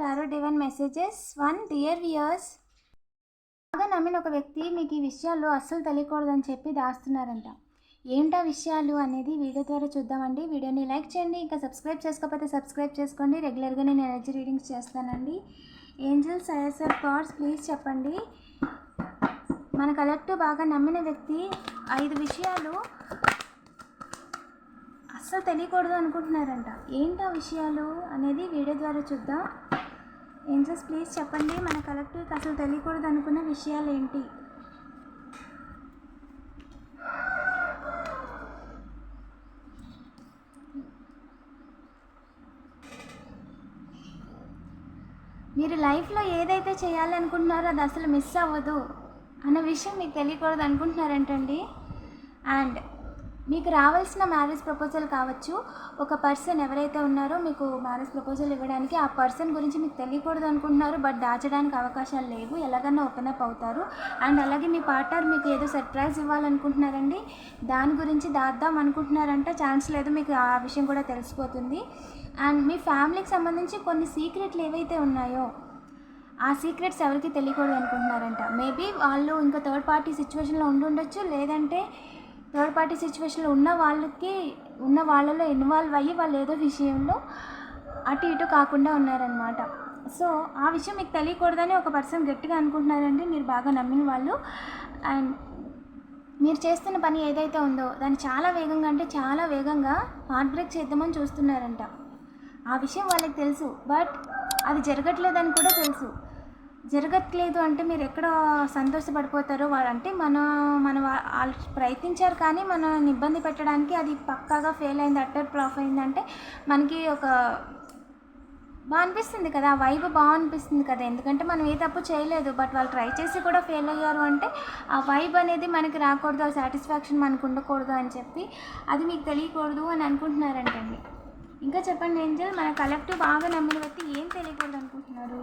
Tarot divine messages one dear viewers బాగా నమ్మిన ఒక వ్యక్తి మీకు ఈ విషయాలు అస్సలు తెలియకూడదని చెప్పి దాస్తున్నారంట. ఏంటా విషయాలు అనేది వీడియో ద్వారా చూద్దామండి. వీడియోని లైక్ చేయండి. ఇంకా సబ్స్క్రైబ్ చేసుకోకపోతే సబ్స్క్రైబ్ చేసుకోండి. రెగ్యులర్గా నేను ఎనర్జీ రీడింగ్స్ చేస్తానండి. ఏంజల్స్ ఐఎస్ఆర్ కార్డ్స్ ప్లీజ్ చెప్పండి. మన కలెక్టివ్ బాగా నమ్మిన వ్యక్తి ఐదు విషయాలు అస్సలు తెలియకూడదు అనుకుంటున్నారంట. ఏంటి విషయాలు అనేది వీడియో ద్వారా చూద్దాం. ఏంజల్స్ ప్లీజ్ చెప్పండి మన కలెక్టివ్కి అసలు తెలియకూడదు అనుకున్న విషయాలు ఏంటి మీరు లైఫ్లో ఏదైతే చేయాలనుకుంటున్నారో అది అసలు మిస్ అవ్వదు అన్న విషయం మీకు తెలియకూడదు అనుకుంటున్నారంటండి? అండ్ మీకు రావాల్సిన మ్యారేజ్ ప్రపోజల్ కావచ్చు. ఒక పర్సన్ ఎవరైతే ఉన్నారో మీకు మ్యారేజ్ ప్రపోజల్ ఇవ్వడానికి ఆ పర్సన్ గురించి మీకు తెలియకూడదు అనుకుంటున్నారు. బట్ దాచడానికి అవకాశాలు లేవు. ఎలాగన్నా ఓపెన్ అప్ అవుతారు. అండ్ అలాగే మీ పార్ట్నర్ మీకు ఏదో సర్ప్రైజ్ ఇవ్వాలనుకుంటున్నారండి. దాని గురించి దాద్దాం అనుకుంటున్నారంటే. ఛాన్స్ లేదు. మీకు ఆ విషయం కూడా తెలిసిపోతుంది. అండ్ మీ ఫ్యామిలీకి సంబంధించి కొన్ని సీక్రెట్లు ఏవైతే ఉన్నాయో ఆ సీక్రెట్స్ ఎవరికి తెలియకూడదు అనుకుంటున్నారంట. మేబీ వాళ్ళు ఇంకా థర్డ్ పార్టీ సిచ్యువేషన్లో ఉండుండొచ్చు. లేదంటే థర్డ్ పార్టీ సిచ్యువేషన్లో ఉన్న వాళ్ళకి ఉన్న వాళ్ళలో ఇన్వాల్వ్ అయ్యి వాళ్ళు ఏదో విషయంలో అటు ఇటు కాకుండా ఉన్నారనమాట సో ఆ విషయం మీకు తెలియకూడదని ఒక పర్సన్ గట్టిగా అనుకుంటున్నారండి. మీరు బాగా నమ్మిన వాళ్ళు. అండ్ మీరు చేస్తున్న పని ఏదైతే ఉందో దాన్ని చాలా వేగంగా అంటే చాలా వేగంగా హార్ట్ బ్రేక్ చేద్దామని చూస్తున్నారంట. ఆ విషయం వాళ్ళకి తెలుసు. బట్ అది జరగట్లేదని కూడా తెలుసు. జరగట్లేదు అంటే మీరు ఎక్కడ సంతోషపడిపోతారో వాళ్ళంటే మన మన వాళ్ళు ప్రయత్నించారు కానీ మనల్ని ఇబ్బంది పెట్టడానికి అది పక్కాగా ఫెయిల్ అయింది అట్టర్ ఫ్లాప్ అయిందంటే మనకి ఒక బాగా అనిపిస్తుంది కదా ఆ వైబ్ బాగా అనిపిస్తుంది కదా. ఎందుకంటే మనం ఏ తప్పు చేయలేదు బట్ వాళ్ళు ట్రై చేసి కూడా ఫెయిల్ అయ్యారు అంటే ఆ వైబ్ అనేది మనకి రాకూడదు ఆ సాటిస్ఫాక్షన్ మనకు ఉండకూడదు అని చెప్పి అది మీకు తెలియకూడదు అని అనుకుంటున్నారంటండి. ఇంకా చెప్పండి ఏంజల్ మన కలెక్టివ్ బాగా నమ్మిన వ్యక్తి ఏం తెలియకూడదు అనుకుంటున్నారు?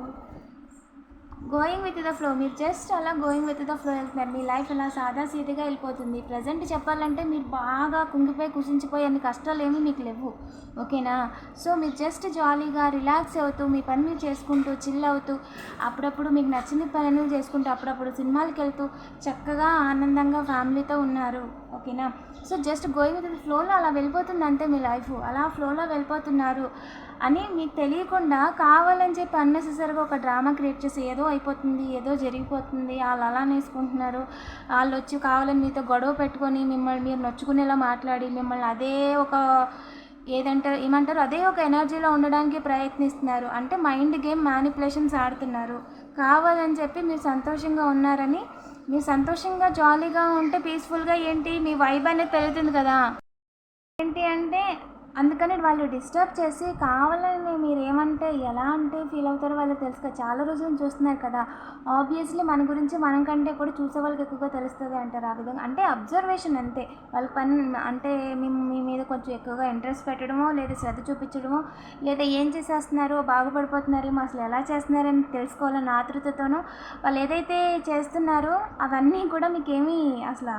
గోయింగ్ విత్ ద ఫ్లో మీరు జస్ట్ అలా గోయింగ్ విత్ ద ఫ్లో వెళ్తున్నారు. మీ లైఫ్ అలా సాదా సీదగా వెళ్ళిపోతుంది. ప్రజెంట్ చెప్పాలంటే మీరు బాగా కుంగిపోయి కుసించిపోయి అన్ని కష్టాలు ఏమీ మీకు లేవు. ఓకేనా? సో మీరు జస్ట్ జాలీగా రిలాక్స్ అవుతూ మీ పని మీరు చేసుకుంటూ చిల్ అవుతూ అప్పుడప్పుడు మీకు నచ్చిన పనులు చేసుకుంటూ అప్పుడప్పుడు సినిమాలకు వెళ్తూ చక్కగా ఆనందంగా ఫ్యామిలీతో ఉన్నారు. ఓకేనా? So just going with the ఫ్లోలో అలా వెళ్ళిపోతుంది అంతే మీ లైఫ్ అలా ఫ్లోలో వెళ్ళిపోతున్నారు. అని మీకు తెలియకుండా కావాలని చెప్పి అన్నెసెసరీగా ఒక డ్రామా క్రియేట్ చేసి ఏదో అయిపోతుంది ఏదో జరిగిపోతుంది వాళ్ళు అలా నేసుకుంటున్నారు వాళ్ళు వచ్చి కావాలని మీతో గొడవ పెట్టుకొని మిమ్మల్ని మీరు నొచ్చుకునేలా మాట్లాడి మిమ్మల్ని అదే ఒక ఏదంటారు ఏమంటారు అదే ఒక ఎనర్జీలో ఉండడానికి ప్రయత్నిస్తున్నారు. అంటే మైండ్ గేమ్ మ్యానిపులేషన్స్ ఆడుతున్నారు. కావాలని చెప్పి మీరు సంతోషంగా ఉన్నారని మీరు సంతోషంగా జాలీగా ఉంటే పీస్ఫుల్గా ఏంటి? మీ వైబ్ అనేది పెరుగుతుంది కదా. ఏంటి అంటే అందుకని వాళ్ళు డిస్టర్బ్ చేసి కావాలని మీరు ఏమంటే ఎలా అంటే ఫీల్ అవుతారో వాళ్ళు తెలుసు చాలా రోజులు చూస్తున్నారు కదా. ఆబ్వియస్లీ మన గురించి మనం కంటే కూడా చూసే వాళ్ళకి ఎక్కువగా తెలుస్తుంది అంటారు ఆ విధంగా. అంటే అబ్జర్వేషన్ అంతే. వాళ్ళ పని అంటే మేము మీ మీద కొంచెం ఎక్కువగా ఇంట్రెస్ట్ పెట్టడమో లేదా శ్రద్ధ చూపించడమో లేదా ఏం చేసేస్తున్నారో బాగుపడిపోతున్నారేమో అసలు ఎలా చేస్తున్నారని తెలుసుకోవాలని ఆతృతతోనూ వాళ్ళు ఏదైతే చేస్తున్నారో అవన్నీ కూడా మీకేమీ అసలు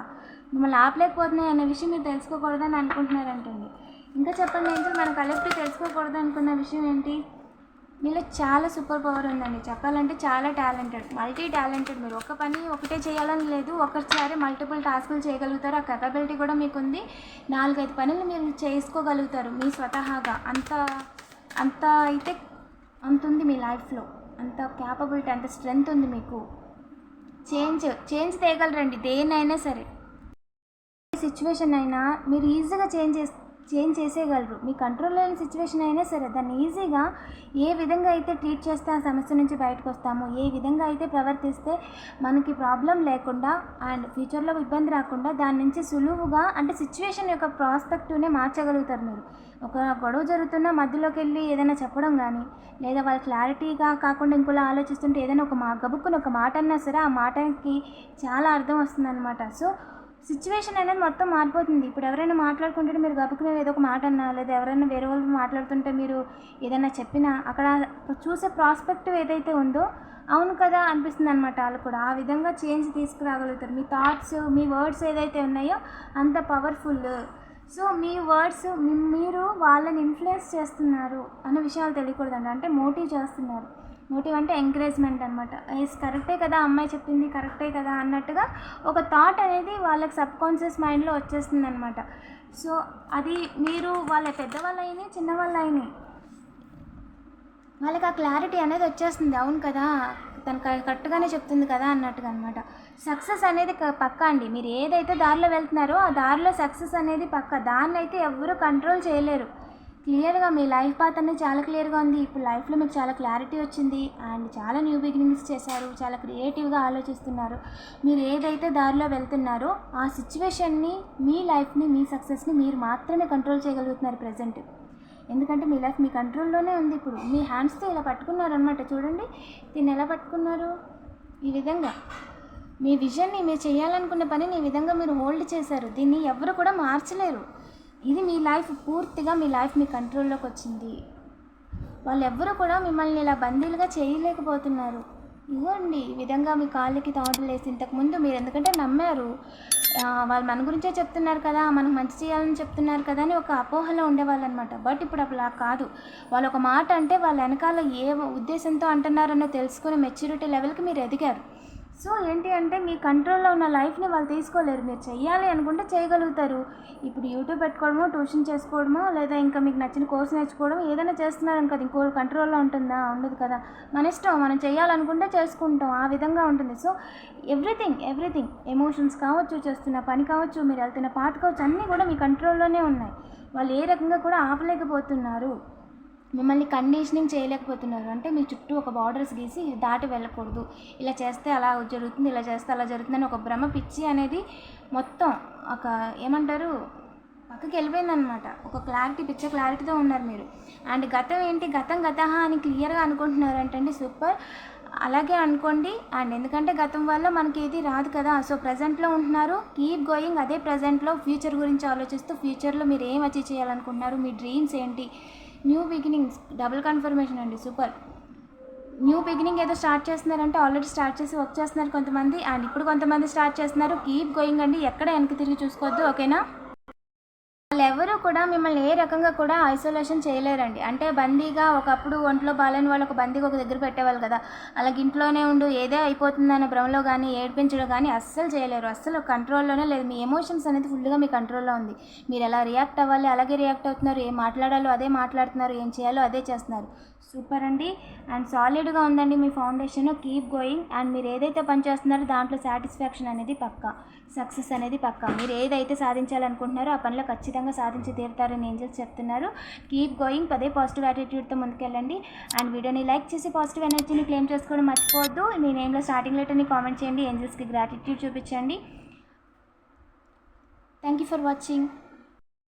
మిమ్మల్ని ఆపలేకపోతున్నాయి అనే విషయం మీరు తెలుసుకోకూడదని అనుకుంటున్నారంటండి. ఇంకా చెప్పండి ఏంటో? మనం కలెక్టివ్ తెలుసుకోకూడదు అనుకున్న విషయం ఏంటి? మీలో చాలా సూపర్ పవర్ ఉందండి. చెప్పాలంటే చాలా టాలెంటెడ్ మల్టీ టాలెంటెడ్ మీరు. ఒక పని ఒకటే చేయాలని లేదు ఒకసారి మల్టిపుల్ టాస్కులు చేయగలుగుతారు. ఆ కెపబిలిటీ కూడా మీకు ఉంది నాలుగైదు పనులు మీరు చేసుకోగలుగుతారు మీ స్వతహాగా. అంత అంత అయితే అంత ఉంది మీ లైఫ్లో. అంత క్యాపబిలిటీ అంత స్ట్రెంగ్త్ ఉంది మీకు. చేంజ్ చేంజ్ తేయగలరండి దేన్నైనా సరే. సిచ్యువేషన్ అయినా మీరు ఈజీగా చేంజ్ చేస్తే చేంజ్ చేసేయగలరు. మీ కంట్రోల్ లేని సిచ్యువేషన్ అయినా సరే దాన్ని ఈజీగా ఏ విధంగా అయితే ట్రీట్ చేస్తే ఆ సమస్య నుంచి బయటకు వస్తామో ఏ విధంగా అయితే ప్రవర్తిస్తే మనకి ప్రాబ్లం లేకుండా అండ్ ఫ్యూచర్లో ఇబ్బంది రాకుండా దాని నుంచి సులువుగా అంటే సిచ్యువేషన్ యొక్క ప్రాస్పెక్టివ్నే మార్చగలుగుతారు మీరు. ఒక గొడవ జరుగుతున్న మధ్యలోకి వెళ్ళి ఏదైనా చెప్పడం కానీ లేదా వాళ్ళు క్లారిటీగా కాకుండా ఇంకోలా ఆలోచిస్తుంటే ఏదైనా ఒక మా గబుక్కుని ఒక మాట అన్నా సరే ఆ మాటకి చాలా అర్థం వస్తుందన్నమాట. సో సిచ్యువేషన్ అనేది మొత్తం మారిపోతుంది. ఇప్పుడు ఎవరైనా మాట్లాడుకుంటుంటే మీరు గబుకునే ఏదో ఒక మాట అన్నా లేదా ఎవరైనా వేరే వాళ్ళు మాట్లాడుతుంటే మీరు ఏదైనా చెప్పినా అక్కడ చూసే ప్రాస్పెక్టివ్ ఏదైతే ఉందో అవును కదా అనిపిస్తుంది అనమాట వాళ్ళు కూడా. ఆ విధంగా చేంజ్ తీసుకురాగలుగుతారు. మీ థాట్స్ మీ వర్డ్స్ ఏదైతే ఉన్నాయో అంత పవర్ఫుల్ సో మీ వర్డ్స్ మీరు వాళ్ళని ఇన్ఫ్లుయెన్స్ చేస్తున్నారు అనే విషయాలు తెలియకూడదండి. అంటే మోటివ్ చేస్తున్నారు. మోటివ్ అంటే ఎంకరేజ్మెంట్ అనమాట ఎస్ కరెక్టే కదా అమ్మాయి చెప్పింది కరెక్టే కదా అన్నట్టుగా ఒక థాట్ అనేది వాళ్ళకి సబ్ కాన్షియస్ మైండ్లో వచ్చేస్తుంది అనమాట సో అది మీరు వాళ్ళ పెద్దవాళ్ళు అయినాయి చిన్నవాళ్ళు అయినాయి వాళ్ళకి ఆ క్లారిటీ అనేది వచ్చేస్తుంది. అవును కదా తను క- కరెక్ట్గానే చెప్తుంది కదా అన్నట్టుగా అనమాట సక్సెస్ అనేది పక్క పక్కా అండి. మీరు ఏదైతే దారిలో వెళ్తున్నారో ఆ దారిలో సక్సెస్ అనేది పక్క. దాన్ని అయితే ఎవరు కంట్రోల్ చేయలేరు. క్లియర్గా మీ లైఫ్ పాత్ అనేది చాలా క్లియర్గా ఉంది. ఇప్పుడు లైఫ్లో మీకు చాలా క్లారిటీ వచ్చింది. అండ్ చాలా న్యూ బిగినింగ్స్ చేశారు. చాలా క్రియేటివ్గా ఆలోచిస్తున్నారు. మీరు ఏదైతే దారిలో వెళ్తున్నారో ఆ సిచ్యువేషన్ని మీ లైఫ్ని మీ సక్సెస్ని మీరు మాత్రమే కంట్రోల్ చేయగలుగుతున్నారు ప్రజెంట్. ఎందుకంటే మీ లైఫ్ మీ కంట్రోల్లోనే ఉంది ఇప్పుడు. మీ హ్యాండ్స్తో ఇలా పట్టుకున్నారనమాట చూడండి. దీన్ని ఎలా పట్టుకున్నారు? ఈ విధంగా. మీ విజన్ని మీరు చేయాలనుకున్న పనిని ఈ విధంగా మీరు హోల్డ్ చేశారు. దీన్ని ఎవరు కూడా మార్చలేరు. ఇది మీ లైఫ్ పూర్తిగా మీ లైఫ్ మీ కంట్రోల్లోకి వచ్చింది. వాళ్ళు ఎవ్వరూ కూడా మిమ్మల్ని ఇలా బందీలుగా చేయలేకపోతున్నారు. ఇవ్వండి ఈ విధంగా మీ కాళ్ళకి తాడులు వేసి ఇంతకుముందు మీరు ఎందుకంటే నమ్మారు. వాళ్ళు మన గురించే చెప్తున్నారు కదా మనకు మంచి చేయాలని చెప్తున్నారు కదా అని ఒక అపోహలో ఉండేవాళ్ళు అనమాట బట్ ఇప్పుడు అలా కాదు. వాళ్ళు ఒక మాట అంటే వాళ్ళ వెనకాల ఏ ఉద్దేశంతో అంటున్నారనో తెలుసుకునే మెచ్యూరిటీ లెవెల్కి మీరు ఎదిగారు. సో ఏంటి అంటే మీ కంట్రోల్లో ఉన్న లైఫ్ని వాళ్ళు తీసుకోలేరు. మీరు చెయ్యాలి అనుకుంటే చేయగలుగుతారు. ఇప్పుడు యూట్యూబ్ పెట్టుకోవడమో ట్యూషన్ చేసుకోవడమో లేదా ఇంకా మీకు నచ్చిన కోర్స్ నేర్చుకోవడం ఏదైనా చేస్తున్నారు కదా ఇంకో కంట్రోల్లో ఉంటుందా? ఉండదు కదా. మన ఇష్టం మనం చేయాలనుకుంటే చేసుకుంటాం. ఆ విధంగా ఉంటుంది. సో ఎవ్రీథింగ్ ఎవ్రీథింగ్ ఎమోషన్స్ కావచ్చు చేస్తున్న పని కావచ్చు మీరు వెళ్తున్న పాట కావచ్చు అన్నీ కూడా మీ కంట్రోల్లోనే ఉన్నాయి. వాళ్ళు ఏ రకంగా కూడా ఆపలేకపోతున్నారు. మిమ్మల్ని కండిషనింగ్ చేయలేకపోతున్నారు. అంటే మీ చుట్టూ ఒక బార్డర్స్ గీసి దాటి వెళ్ళకూడదు. ఇలా చేస్తే అలా జరుగుతుంది ఇలా చేస్తే అలా జరుగుతుంది అని ఒక భ్రమ పిచ్చి అనేది మొత్తం ఒక ఏమంటారు? పక్కకి వెళ్ళిపోయిందనమాట ఒక క్లారిటీ పిచ్చ క్లారిటీతో ఉన్నారు మీరు. అండ్ గతం ఏంటి? గతం గత అని క్లియర్గా అనుకుంటున్నారు అంటే సూపర్. అలాగే అనుకోండి అండ్ ఎందుకంటే గతం వల్ల మనకి ఏది రాదు కదా. సో ప్రజెంట్లో ఉంటున్నారు. కీప్ గోయింగ్ అదే ప్రజెంట్లో ఫ్యూచర్ గురించి ఆలోచిస్తూ ఫ్యూచర్లో మీరు ఏం అచీవ్ చేయాలనుకుంటున్నారు? మీ డ్రీమ్స్ ఏంటి? న్యూ బిగినింగ్స్ డబుల్ కన్ఫర్మేషన్ అండి. సూపర్ న్యూ బిగినింగ్ ఏదో స్టార్ట్ చేస్తున్నారంటే ఆల్రెడీ స్టార్ట్ చేసి వర్క్ చేస్తున్నారు కొంతమంది అండ్ ఇప్పుడు కొంతమంది స్టార్ట్ చేస్తున్నారు. కీప్ గోయింగ్ అండి. ఎక్కడ వెనక్కి తిరిగి చూసుకోవద్దు. ఓకేనా వాళ్ళు కూడా మిమ్మల్ని ఏ రకంగా కూడా ఐసోలేషన్ చేయలేరండి. అంటే బందీగా ఒకప్పుడు ఒంట్లో బాలేని వాళ్ళు ఒక బందీగా ఒక దగ్గర పెట్టేవాళ్ళు కదా. అలాగే ఇంట్లోనే ఉండు ఏదే అయిపోతుందనే భ్రమలో కానీ ఏడ్పించడం కానీ అస్సలు చేయలేరు. అస్సలు కంట్రోల్లోనే లేదు. మీ ఎమోషన్స్ అనేది ఫుల్గా మీ కంట్రోల్లో ఉంది. మీరు ఎలా రియాక్ట్ అవ్వాలి అలాగే రియాక్ట్ అవుతున్నారు ఏం మాట్లాడాలో అదే మాట్లాడుతున్నారు ఏం చేయాలో అదే చేస్తున్నారు. సూపర్ అండి. అండ్ సాలిడ్గా ఉందండి మీ ఫౌండేషన్. Keep going. అండ్ మీరు ఏదైతే పని చేస్తున్నారో దాంట్లో సాటిస్ఫాక్షన్ అనేది పక్కా. సక్సెస్ అనేది పక్కా. మీరు ఏదైతే సాధించాలనుకుంటున్నారో ఆ పనిలో ఖచ్చితంగా సాధించి తీరుతారని ఏంజల్స్ చెప్తున్నారు. Keep going. పదే పాజిటివ్ యాటిట్యూడ్తో ముందుకెళ్ళండి. అండ్ వీడియోని లైక్ చేసి పాజిటివ్ ఎనర్జీని క్లెయిమ్ చేసుకోవడం మర్చిపోవద్దు. మీ నేమ్లో స్టార్టింగ్ లెటర్ని కామెంట్ చేయండి. ఏంజల్స్కి గ్రాటిట్యూడ్ చూపించండి. Thank you for watching